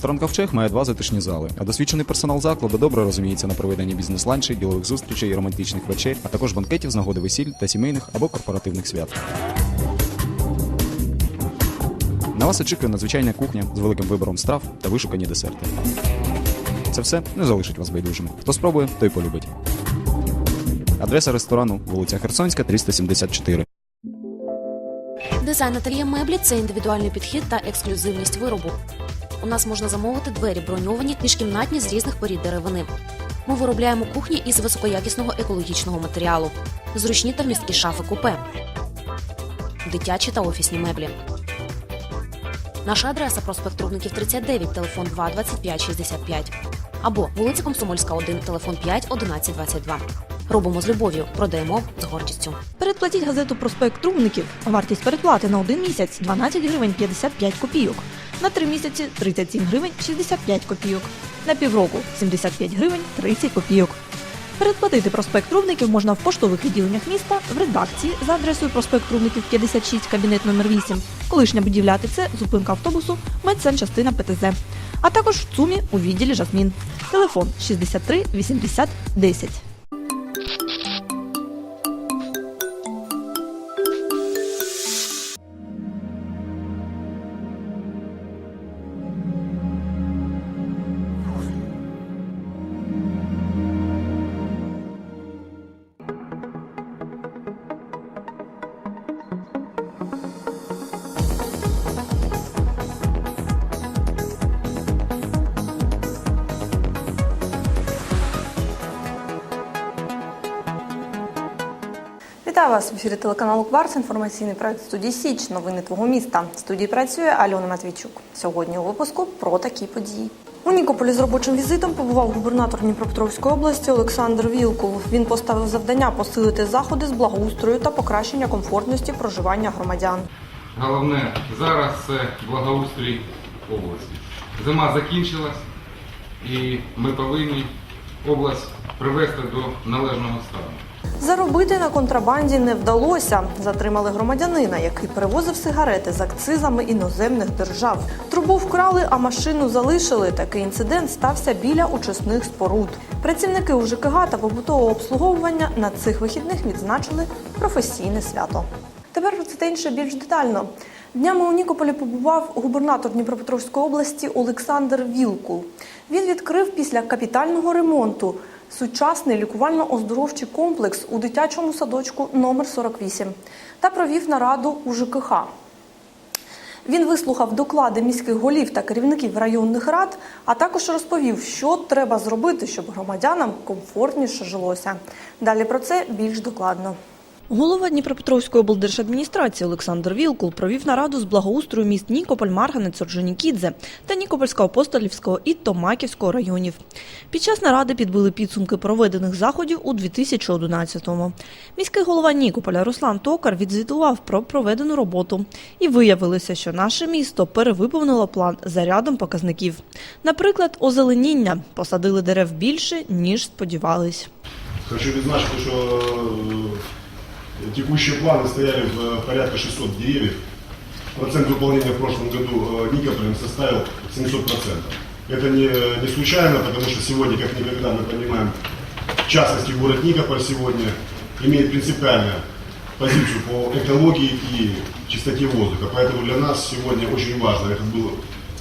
Ресторан Ковчег має два затишні зали, а досвідчений персонал закладу добре розуміється на проведенні бізнес-ланчей, ділових зустрічей і романтичних вечер, а також банкетів з нагоди весіль та сімейних або корпоративних свят. На вас очікує надзвичайна кухня з великим вибором страв та вишукані десерти. Це все не залишить вас байдужими. Хто спробує, той полюбить. Адреса ресторану вулиця Херсонська, 374. Дизайн ательє меблі це індивідуальний підхід та ексклюзивність виробу. У нас можна замовити двері броньовані міжкімнатні з різних порід деревини. Ми виробляємо кухні із високоякісного екологічного матеріалу, зручні та місткі шафи купе, дитячі та офісні меблі. Наша адреса проспект Трубників 39, телефон 2 25 65. Або вулиця Комсомольська 1, телефон 5 11 22. Робимо з любов'ю, продаємо з гордістю. Передплатіть газету Проспект Трубників. Вартість передплати на один місяць 12 гривень 55 копійок. На три місяці 37 гривень 65 копійок. На півроку 75 гривень 30 копійок. Передплатити проспект Трубників можна в поштових відділеннях міста, в редакції за адресою проспект Трубників 56, кабінет номер 8, колишня будівля АТЦ, зупинка автобусу, медсанчастина ПТЗ. А також в ЦУМі у відділі Жасмін. Телефон 63 80 10. Вітаю вас в ефірі телеканалу Кварц. Інформаційний проект студії Січ. Новини твого міста. В студії працює Альона Матвійчук. Сьогодні у випуску про такі події. У Нікополі з робочим візитом побував губернатор Дніпропетровської області Олександр Вілкул. Він поставив завдання посилити заходи з благоустрою та покращення комфортності проживання громадян. Головне зараз це благоустрій області. Зима закінчилась і ми повинні область привести до належного стану. Заробити на контрабанді не вдалося. Затримали громадянина, який перевозив сигарети з акцизами іноземних держав. Трубу вкрали, а машину залишили. Такий інцидент стався біля очисних споруд. Працівники УЖКГ та побутового обслуговування на цих вихідних відзначили професійне свято. Тепер про це та інше більш детально. Днями у Нікополі побував губернатор Дніпропетровської області Олександр Вілкул. Він відкрив після капітального ремонту сучасний лікувально-оздоровчий комплекс у дитячому садочку номер 48 та провів нараду у ЖКХ. Він вислухав доклади міських голів та керівників районних рад, а також розповів, що треба зробити, щоб громадянам комфортніше жилося. Далі про це більш докладно. Голова Дніпропетровської облдержадміністрації Олександр Вілкул провів нараду з благоустрою міст Нікополь, Марганець, Орджонікідзе та Нікопольського, Апостолівського і Томаківського районів. Під час наради підбили підсумки проведених заходів у 2011-му. Міський голова Нікополя Руслан Токар відзвітував про проведену роботу. І виявилося, що наше місто перевиповнило план за рядом показників. Наприклад, озеленіння посадили дерев більше, ніж сподівались. Хочу відзначити, що е, текущие планы стояли в э, порядка 600 деревьев. Процент выполнения в прошлом году э, Никополем составил 700%. Это не, не случайно, потому что сегодня, как никогда, мы понимаем, в частности, город Никополь сегодня имеет принципиальную позицию по экологии и чистоте воздуха. Поэтому для нас сегодня очень важно, это был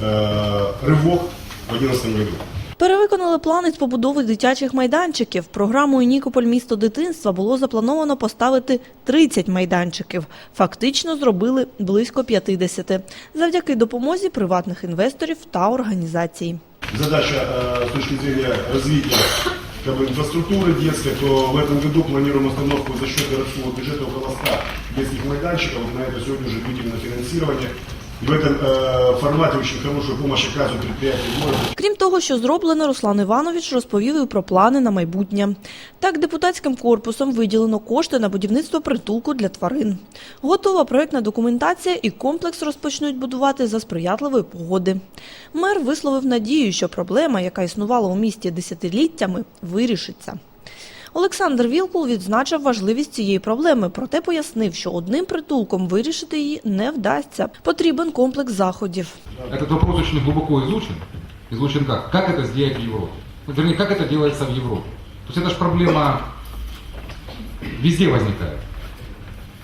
э, рывок в 2011 году. Перевиконали плани з побудови дитячих майданчиків. Програмою Нікополь місто дитинства було заплановано поставити 30 майданчиків. Фактично зробили близько 50, завдяки допомозі приватних інвесторів та організацій. задача э, с точки зрения развития как бы, инфраструктуры детской, то в этом году планируем установку за счет городского бюджета около 100 детских майданчиков. На это сегодня уже видим на финансирование. И в этом э, формате очень хорошую помощь оказывают предприятия города. Крім того, що зроблено, Руслан Іванович розповів і про плани на майбутнє. Так, депутатським корпусом виділено кошти на будівництво притулку для тварин. Готова проєктна документація і комплекс розпочнуть будувати за сприятливої погоди. Мер висловив надію, що проблема, яка існувала у місті десятиліттями, вирішиться. Олександр Вілкул відзначив важливість цієї проблеми, проте пояснив, що одним притулком вирішити її не вдасться. Потрібен комплекс заходів. Этот вопрос очень глубоко изучен. излучен как? Как это сделать в Европе? Ну, Вернее, как это делается в Европе? То есть это же проблема везде возникает.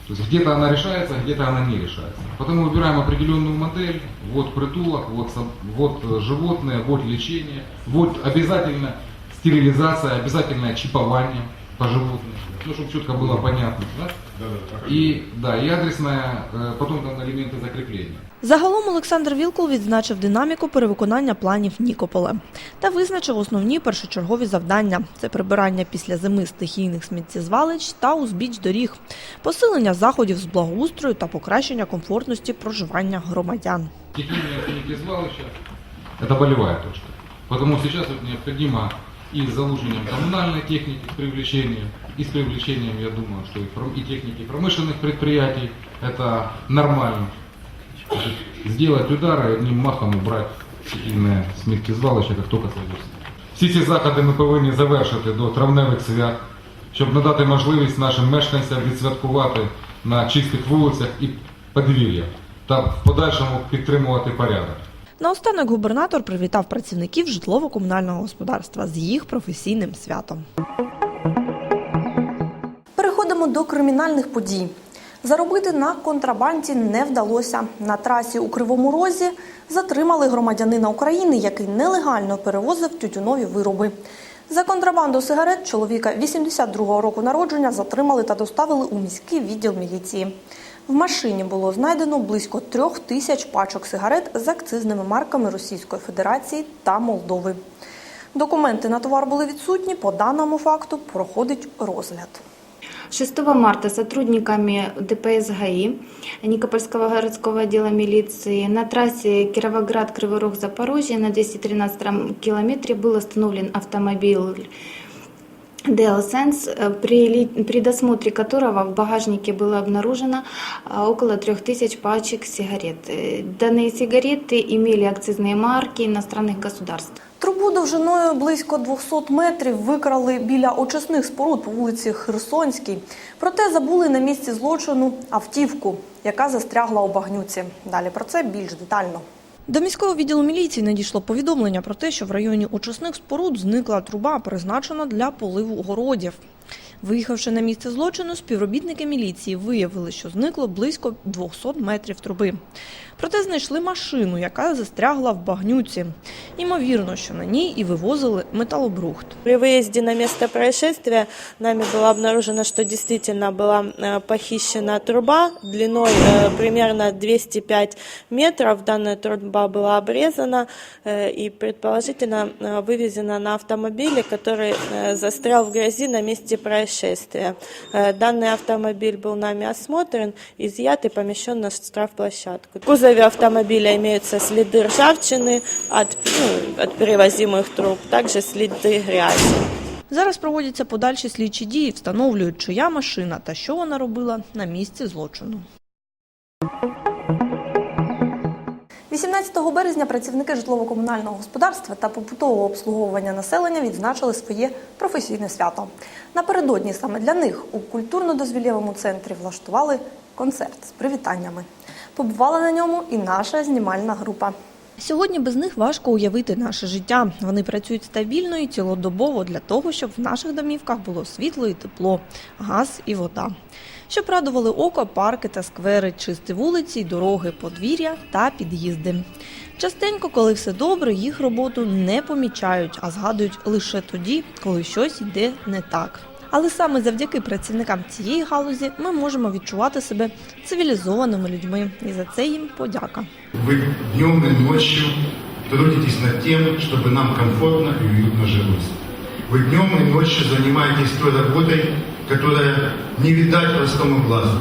То есть где-то она решается, где-то она не решается. Поэтому выбираем определенную модель, вот притулок, вот, сам- вот э, животные, вот лечение, вот обязательно стерилизация, обязательное чипование по животным, ну, чтобы четко было понятно. Да? Да-да, И, да, и адресная, э, потом там элементы закрепления. Загалом Олександр Вілкул відзначив динаміку перевиконання планів Нікополя та визначив основні першочергові завдання: це прибирання після зими стихійних сміттєзвалищ та узбіч доріг, посилення заходів з благоустрою та покращення комфортності проживання громадян. Технические звалища – это болевая точка. Потому сейчас вот необходимо и с залучением коммунальной техники, с привлечением, и с привлечением, я думаю, что и, пром- и техники промышленных предприятий – это нормально. Сделать удары и одним махом убрать стихійне сміттєзвалище, як тільки це можливо. Всі ці заходи ми повинні завершити до травневих свят, щоб надати можливість нашим мешканцям відсвяткувати на чистих вулицях і подвір'ях та в подальшому підтримувати порядок. Наостанок губернатор привітав працівників житлово-комунального господарства з їх професійним святом. Переходимо до кримінальних подій. Заробити на контрабанді не вдалося. На трасі у Кривому Розі затримали громадянина України, який нелегально перевозив тютюнові вироби. За контрабанду сигарет чоловіка 82-го року народження затримали та доставили у міський відділ міліції. В машині було знайдено близько трьох тисяч пачок сигарет з акцизними марками Російської Федерації та Молдови. Документи на товар були відсутні. По даному факту проходить розгляд. 6 марта сотрудниками ДПС ГАИ Никопольского городского отдела милиции на трассе Кировоград-Кривой Рог Запорожье на 213 километре был остановлен автомобиль DL при, ли- при досмотре которого в багажнике было обнаружено а, около 3000 пачек сигарет. Э, Данные сигареты имели акцизные марки иностранных государств. Трубу довжиною близько 200 метрів викрали біля очисних споруд по вулиці Херсонській. Проте забули на місці злочину автівку, яка застрягла у багнюці. Далі про це більш детально. До міського відділу міліції надійшло повідомлення про те, що в районі очисних споруд зникла труба, призначена для поливу городів. Виїхавши на місце злочину, співробітники міліції виявили, що зникло близько 200 метрів труби. Проте знайшли машину, яка застрягла в багнюці. Ймовірно, що на ній і вивозили металобрухт. При выезде на место происшествия нами было обнаружено, что действительно была э, похищена труба длиной э, примерно 205 метров. Данная труба была обрезана э, и предположительно э, вывезена на автомобиле, который э, застрял в грязи на месте происшествия. Э, Данный автомобиль был нами осмотрен, изъят и помещен на штрафплощадку. В кузове автомобиля имеются следы ржавчины от, ну, от перевозимых труб, также следы грязи. Зараз проводяться подальші слідчі дії, встановлюють, чия машина та що вона робила на місці злочину. 18 березня працівники житлово-комунального господарства та побутового обслуговування населення відзначили своє професійне свято. Напередодні саме для них у культурно-дозвілєвому центрі влаштували концерт з привітаннями. Побувала на ньому і наша знімальна група. Сьогодні без них важко уявити наше життя. Вони працюють стабільно і цілодобово для того, щоб в наших домівках було світло і тепло, газ і вода Щоб радували око, парки та сквери, чисті вулиці, й дороги, подвір'я та під'їзди. Частенько, коли все добре, їх роботу не помічають, а згадують лише тоді, коли щось йде не так. Але саме завдяки працівникам цієї галузі ми можемо відчувати себе цивілізованими людьми, і за це їм подяка. Вы днем и ночью трудитесь над тем, чтобы нам комфортно и уютно жилось. Вы днем и ночью занимаетесь той работой, которая не видать простому глазу,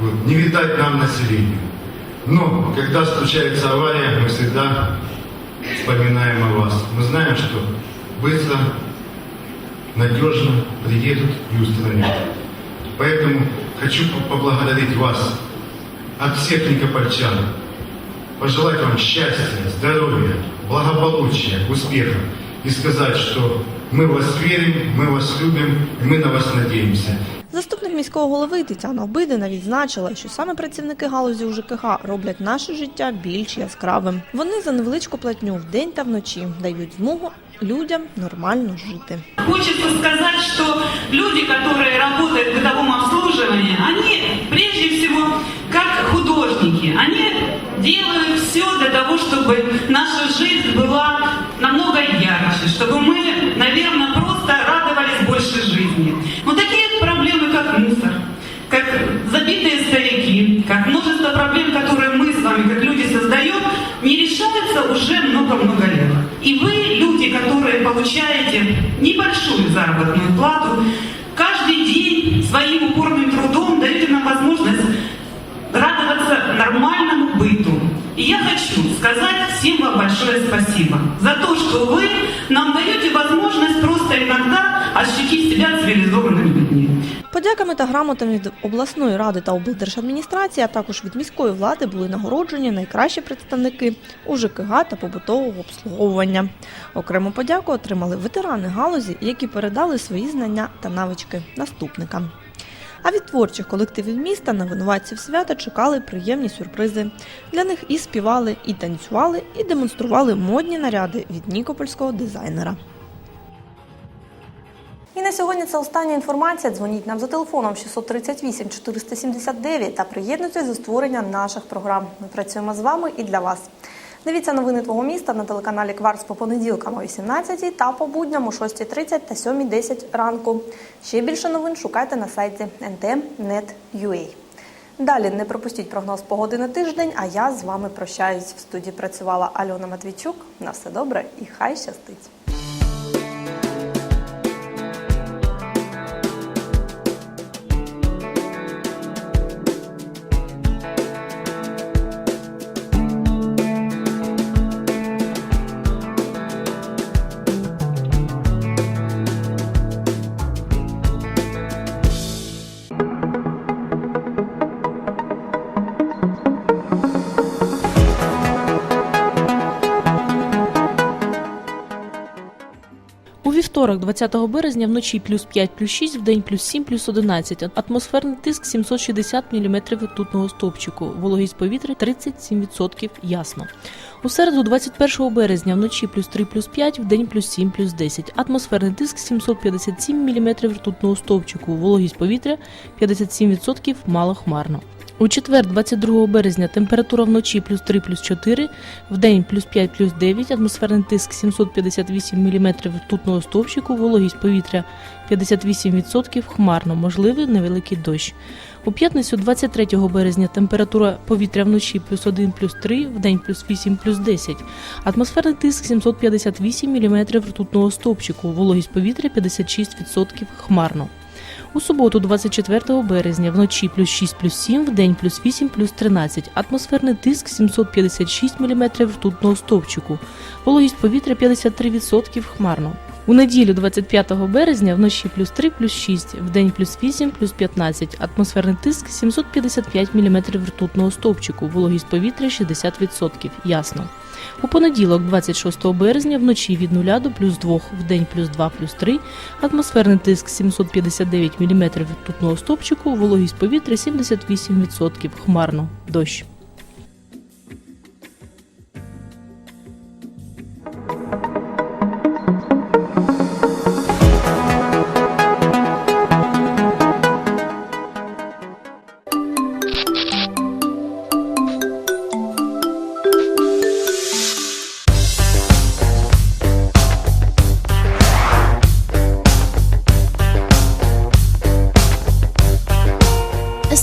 вот, не видать нам населению. Но когда случается авария, мы всегда вспоминаем о вас. Мы знаем, что быстро, надежно приедут и устранят. Поэтому хочу поблагодарить вас от всех никопольчан, пожелать вам счастья, здоровья, благополучия, успехов и сказать, что мы вас верим, мы вас любим и мы на вас надеемся. Заступник міського голови Тетяна Обидина відзначила, що саме працівники галузі УЖКГ роблять наше життя більш яскравим. Вони за невеличку платню вдень та вночі дають змогу людям нормально жити. Хочется сказать, что люди, которые работают в бытовом обслуживании, они прежде всего как художники. Они делают все для того, чтобы наша жизнь была намного ярче, чтобы мы, Решаются уже много-много лет. И вы, люди, которые получаете небольшую заработную плату, каждый день своим упорным трудом даете нам возможность радоваться нормальному быту. И я хочу сказать всем вам большое спасибо за то, что вы нам даете возможность просто иногда ощутить себя цивилизованными. Подяками та грамотами від обласної ради та облдержадміністрації, а також від міської влади були нагороджені найкращі представники УЖКГ та побутового обслуговування. Окрему подяку отримали ветерани галузі, які передали свої знання та навички наступникам. А від творчих колективів міста на винуватців свята чекали приємні сюрпризи. Для них і співали, і танцювали, і демонстрували модні наряди від нікопольського дизайнера. І на сьогодні це остання інформація. Дзвоніть нам за телефоном 638 479 та приєднуйтесь до створення наших програм. Ми працюємо з вами і для вас. Дивіться новини твого міста на телеканалі Кварц по понеділкам о 18 та по будням о 6.30 та 7.10 ранку. Ще більше новин шукайте на сайті ntm.net.ua. Далі не пропустіть прогноз погоди на тиждень, а я з вами прощаюсь. В студії працювала Альона Матвійчук. На все добре і хай щастить! У вівторок, 20 березня, вночі плюс 5, плюс 6, вдень плюс 7, плюс 11. Атмосферний тиск 760 мм ртутного стовпчику. Вологість повітря 37% ясно. У середу, 21 березня, вночі плюс 3, плюс 5, вдень плюс 7, плюс 10. Атмосферний тиск 757 мм ртутного стовпчику. Вологість повітря 57% малохмарно. У четвер, 22 березня, температура вночі плюс 3, плюс 4, вдень плюс 5, плюс 9, атмосферний тиск 758 мм ртутного стовпчику, вологість повітря 58%, хмарно, можливий невеликий дощ. У п'ятницю, 23 березня, температура повітря вночі плюс 1, плюс 3, вдень плюс 8, плюс 10, атмосферний тиск 758 мм ртутного стовпчику, вологість повітря 56%, хмарно. У суботу, 24 березня, вночі плюс 6 плюс 7, вдень плюс 8 плюс 13, атмосферний тиск 756 мм ртутного стовпчику, вологість повітря 53% хмарно. У неділю, 25 березня, вночі плюс 3 плюс 6, вдень плюс 8 плюс 15, атмосферний тиск 755 мм ртутного стовпчику, вологість повітря 60%, ясно. У понеділок, 26 березня, вночі від 0 до плюс 2, вдень плюс 2 плюс 3, атмосферний тиск 759 мм ртутного стопчику, вологість повітря 78%, хмарно, дощ.